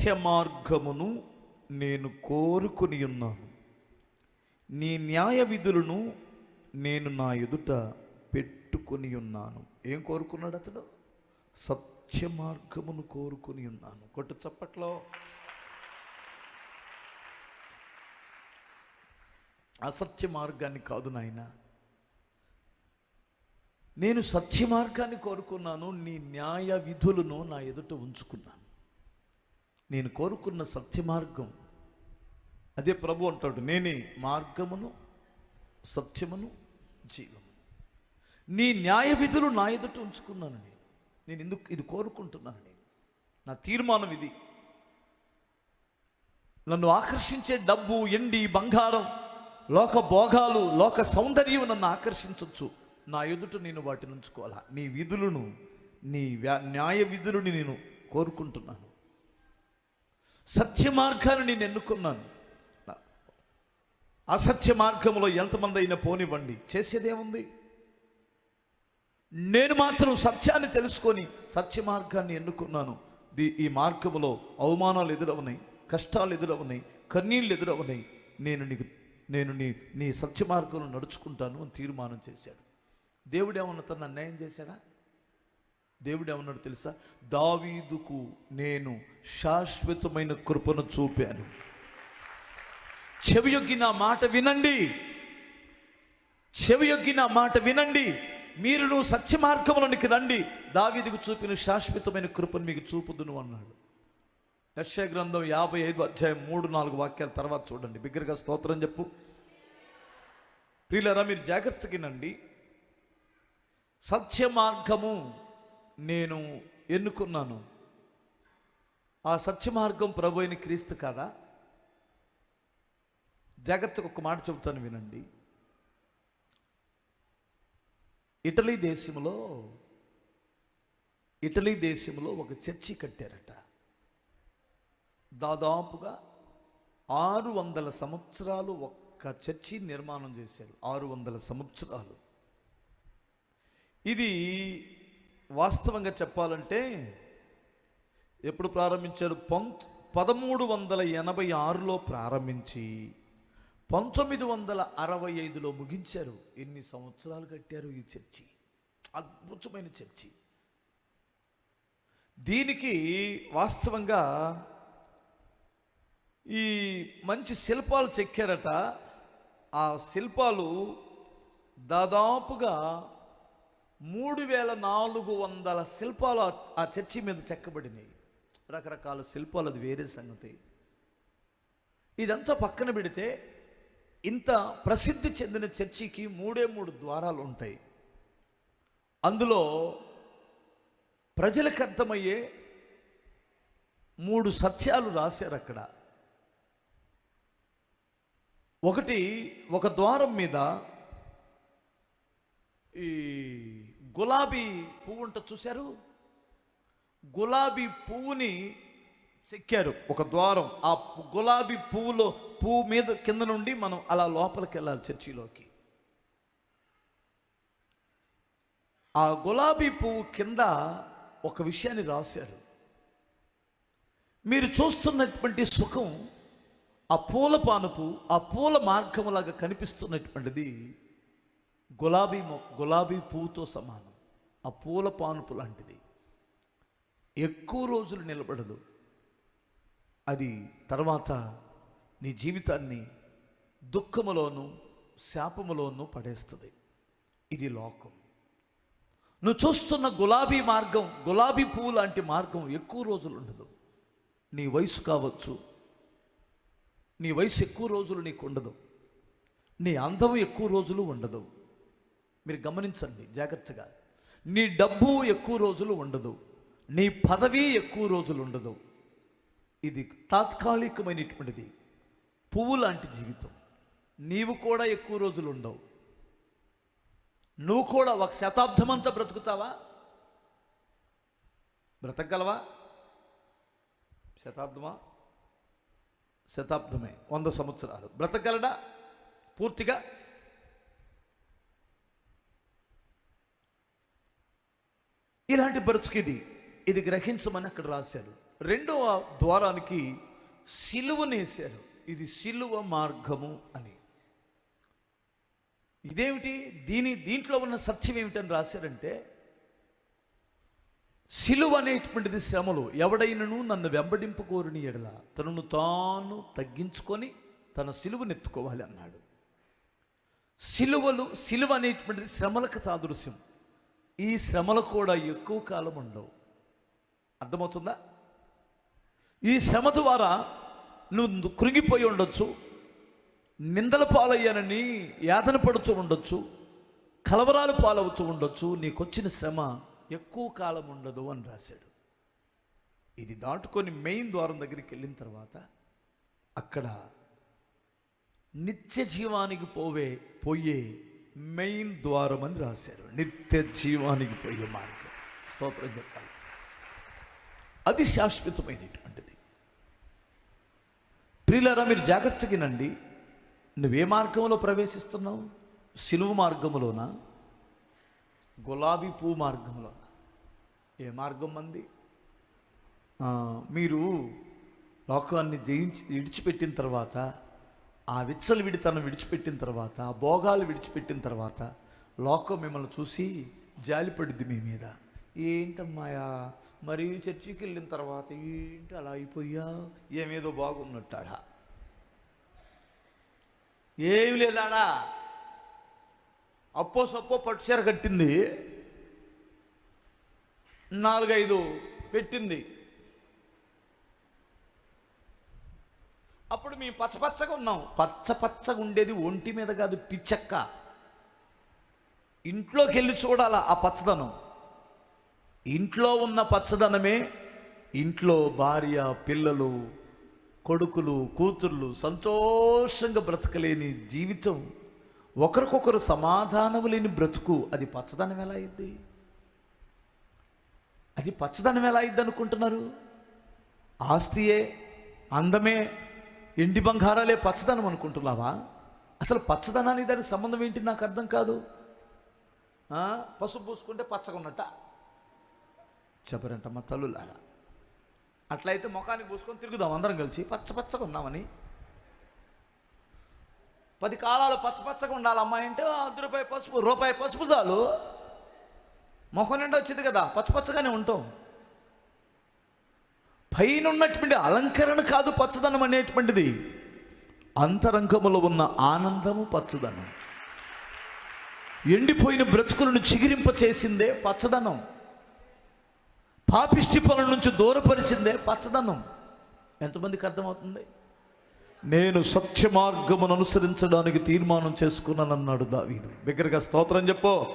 సత్య మార్గమును నేను కోరుకుని ఉన్నాను నీ న్యాయ విధులను నేను నా ఎదుట పెట్టుకొని ఉన్నాను ఏం కోరుకున్నాడు అతడు? సత్య మార్గమును కోరుకుని ఉన్నాను కొట్టు చప్పట్లో. అసత్య మార్గాన్ని కాదు నాయన. నేను సత్య మార్గాన్ని కోరుకున్నాను నీ న్యాయ విధులను నా ఎదుట ఉంచుకున్నాను. నేను కోరుకున్న సత్య మార్గం. అదే ప్రభు అంటాడు నేనే మార్గమును సత్యమును జీవము నీ న్యాయ విధులు నా ఎదుట ఉంచుకున్నాను నేను. నేను ఎందుకు ఇది కోరుకుంటున్నాను నేను? నా తీర్మానం ఇది. నన్ను ఆకర్షించే డబ్బు ఎండి బంగారం లోక భోగాలు లోక సౌందర్యం నన్ను ఆకర్షించవచ్చు నా ఎదుట నేను వాటిని ఉంచుకోవాలా? నీ విధులను నీ వ్యా- న్యాయ విధులను నేను కోరుకుంటున్నాను. సత్య మార్గాన్ని నేను ఎన్నుకున్నాను. అసత్య మార్గంలో ఎంతమంది అయినా పోనివ్వండి. చేసేదేముంది? నేను మాత్రం సత్యాన్ని తెలుసుకొని సత్య మార్గాన్ని ఎన్నుకున్నాను. దీ- ఈ మార్గంలో అవమానాలు ఎదురవనాయి కష్టాలు ఎదురవనాయి కన్నీళ్ళు ఎదురవనాయి నేను నీకు నేను నీ నీ సత్య మార్గంలో నడుచుకుంటాను అని తీర్మానం చేశాడు. దేవుడు ఏమన్నా తను అన్యాయం చేశాడా? దేవుడు ఏమన్నాడు తెలుసా? దావీదుకు నేను శాశ్వతమైన కృపను చూపాను. చెవియొగ్గి నా మాట వినండి. చెవియొగ్గి నా మాట వినండి. మీరు నువ్వు సత్య మార్గంలోనికి రండి. దావీదుకు చూపిన శాశ్వతమైన కృపను మీకు చూపుదును అన్నాడు. యక్షయ గ్రంథం యాభై ఐదు అధ్యాయం మూడు నాలుగు వాక్యాల తర్వాత చూడండి. బిగ్గరగా స్తోత్రం చెప్పు. ప్రియులరా మీరు జాగ్రత్తగినండి సత్య మార్గము నేను ఎన్నుకున్నాను. ఆ సత్య మార్గం ప్రభు అయిన క్రీస్తు కాదా? జాగ్రత్తగా ఒక మాట చెబుతాను వినండి. ఇటలీ దేశంలో ఇటలీ దేశంలో ఒక చర్చి కట్టారట. దాదాపుగా ఆరు వందల సంవత్సరాలు ఒక్క చర్చి నిర్మాణం చేశారు. ఆరు వందల సంవత్సరాలు. ఇది వాస్తవంగా చెప్పాలంటే ఎప్పుడు ప్రారంభించారు? పంత్ పదమూడు వందల ఎనభై ఆరులో ప్రారంభించి పంతొమ్మిది వందల అరవై ఐదులో ముగించారు. ఎన్ని సంవత్సరాలు కట్టారు ఈ చర్చి? అద్భుతమైన చర్చి. దీనికి వాస్తవంగా ఈ మంచి శిల్పాలు చెక్కారట. ఆ శిల్పాలు దాదాపుగా మూడు వేల నాలుగు వందల శిల్పాలు ఆ- చర్చి మీద చెక్కబడినాయి. రకరకాల శిల్పాలు అది వేరే సంగతి. ఇదంతా పక్కన పెడితే ఇంత ప్రసిద్ధి చెందిన చర్చికి మూడే మూడు ద్వారాలు ఉంటాయి. అందులో ప్రజలకు అర్థమయ్యే మూడు సత్యాలు రాశారు అక్కడ. ఒకటి ఒక ద్వారం మీద ఈ గులాబీ పువ్వు ఉంట చూశారు? గులాబీ పువ్వుని చెక్కారు. ఒక ద్వారం ఆ గులాబీ పువ్వులో పువ్వు మీద కింద నుండి మనం అలా లోపలికి వెళ్ళాలి చర్చిలోకి. ఆ గులాబీ పువ్వు కింద ఒక విషయాన్ని రాశారు. మీరు చూస్తున్నటువంటి సుఖం ఆ పూల పానుపు ఆ పూల మార్గములాగా కనిపిస్తున్నటువంటిది గులాబీ మొ గులాబీ పువ్వుతో సమానం. ఆ పూల పానుపు లాంటిది. ఎక్కువ రోజులు నిలబడదు. అది తర్వాత నీ జీవితాన్ని దుఃఖములోను శాపములోనూ పడేస్తుంది. ఇది లోకం. నువ్వు చూస్తున్న గులాబీ మార్గం గులాబీ పువ్వు లాంటి మార్గం ఎక్కువ రోజులు ఉండదు. నీ వయసు కావచ్చు. నీ వయసు ఎక్కువ రోజులు నీకు ఉండదు నీ అందం ఎక్కువ రోజులు ఉండదు. మీరు గమనించండి జాగ్రత్తగా. నీ డబ్బు ఎక్కువ రోజులు ఉండదు నీ పదవి ఎక్కువ రోజులు ఉండదు. ఇది తాత్కాలికమైనటువంటిది. పువ్వు లాంటి జీవితం. నీవు కూడా ఎక్కువ రోజులు ఉండవు. నువ్వు కూడా ఒక శతాబ్దం అంతా బ్రతుకుతావా? బ్రతకగలవా? శతాబ్దమా? శతాబ్దమే వంద సంవత్సరాలు. బ్రతకగలడా? పూర్తిగా? ఇలాంటి బ్రతుకిది ఇది గ్రహించమని అక్కడ రాశారు. రెండవ ద్వారానికి సిలువనేశారు ఇది సిలువ మార్గము అని. ఇదేమిటి? దీని దీంట్లో ఉన్న సత్యం ఏమిటని రాశారంటే సిలువ అనేటువంటిది శ్రమలు ఎవడైనను నన్ను వెంబడింపకోరుని ఎడల. తనను తాను తగ్గించుకొని తన సిలువనెత్తుకోవాలి అన్నాడు. సిలువలు సిలువ అనేటువంటిది శ్రమలకు తాదృశ్యం. ఈ శ్రమలు కూడా ఎక్కువ కాలం ఉండవు. అర్థమవుతుందా? ఈ శ్రమ ద్వారా నువ్వు కృంగిపోయి ఉండొచ్చు నిందల పాలయ్యానని యాతన పడుతూ ఉండొచ్చు కలవరాలు పాలవుతూ ఉండొచ్చు నీకొచ్చిన శ్రమ ఎక్కువ కాలం ఉండదు అని రాశాడు. ఇది దాటుకొని మెయిన్ ద్వారం దగ్గరికి వెళ్ళిన తర్వాత అక్కడ నిత్య జీవానికి పోవే పోయే మెయిన్ ద్వారం అని రాశారు. నిత్య జీవానికి పోయే మార్గం. స్తోత్రం చెప్పాలి. అది శాశ్వతమైనటువంటిది. ప్రియులారా మీరు జాగ్రత్తగినండి నువ్వే మార్గంలో ప్రవేశిస్తున్నావు? సిలువ మార్గంలోనా గులాబీ పువ్వు మార్గంలోనా? ఏ మార్గం మంది మీరు లోకాన్ని జయించి విడిచిపెట్టిన తర్వాత ఆ విచ్చలు విడితనం విడిచిపెట్టిన తర్వాత ఆ భోగాలు విడిచిపెట్టిన తర్వాత లోకం మిమ్మల్ని చూసి జాలిపడుద్ది మీ మీద. ఏంటమ్మాయా మరి చర్చికి వెళ్ళిన తర్వాత ఏంటి అలా అయిపోయా? ఏమేదో బాగున్నట్టాడా? ఏమి లేదాడా? అప్పో సప్పో పట్టుచీర కట్టింది. నాలుగైదు పెట్టింది. అప్పుడు మేము పచ్చపచ్చగా ఉన్నాం. పచ్చ పచ్చగా ఉండేది ఒంటి మీద కాదు పిచ్చక్క. ఇంట్లోకి వెళ్ళి చూడాల ఆ పచ్చదనం. ఇంట్లో ఉన్న పచ్చదనమే ఇంట్లో భార్య పిల్లలు కొడుకులు కూతుర్లు సంతోషంగా బ్రతకలేని జీవితం. ఒకరికొకరు సమాధానం లేని బ్రతుకు. అది పచ్చదనం ఎలా అయింది? అది పచ్చదనం ఎలా అయింది అనుకుంటున్నారు ఆస్తియే అందమే ఎండి బంగారాలే పచ్చదనం అనుకుంటున్నావా? అసలు పచ్చదనానికి దానికి సంబంధం ఏంటి నాకు అర్థం కాదు. పసుపు పూసుకుంటే పచ్చగా ఉన్నట్ట. చెప్పరంట మా తల్లులారా. అట్లయితే ముఖానికి పూసుకొని తిరుగుదాం అందరం కలిసి. పచ్చ పచ్చగా ఉన్నామని. పది కాలాలు పచ్చ పచ్చగా ఉండాలి అమ్మాయి అంటే అర్ధ రూపాయి పసుపు రూపాయి పసుపు చాలు. ముఖం నిండా వచ్చింది కదా పచ్చ పచ్చగానే ఉంటాం. పైన ఉన్నటువంటి అలంకరణ కాదు పచ్చదనం అనేటువంటిది. అంతరంగములో ఉన్న ఆనందము పచ్చదనం. ఎండిపోయిన బ్రతుకులను చిగిరింప చేసిందే పచ్చదనం. పాపిష్టి పనుల నుంచి దూరపరిచిందే పచ్చదనం. ఎంతమందికి అర్థమవుతుంది? నేను సత్య మార్గమును అనుసరించడానికి తీర్మానం చేసుకున్నానన్నాడు దావీదు. బిగ్గరగా స్తోత్రం చెప్పు.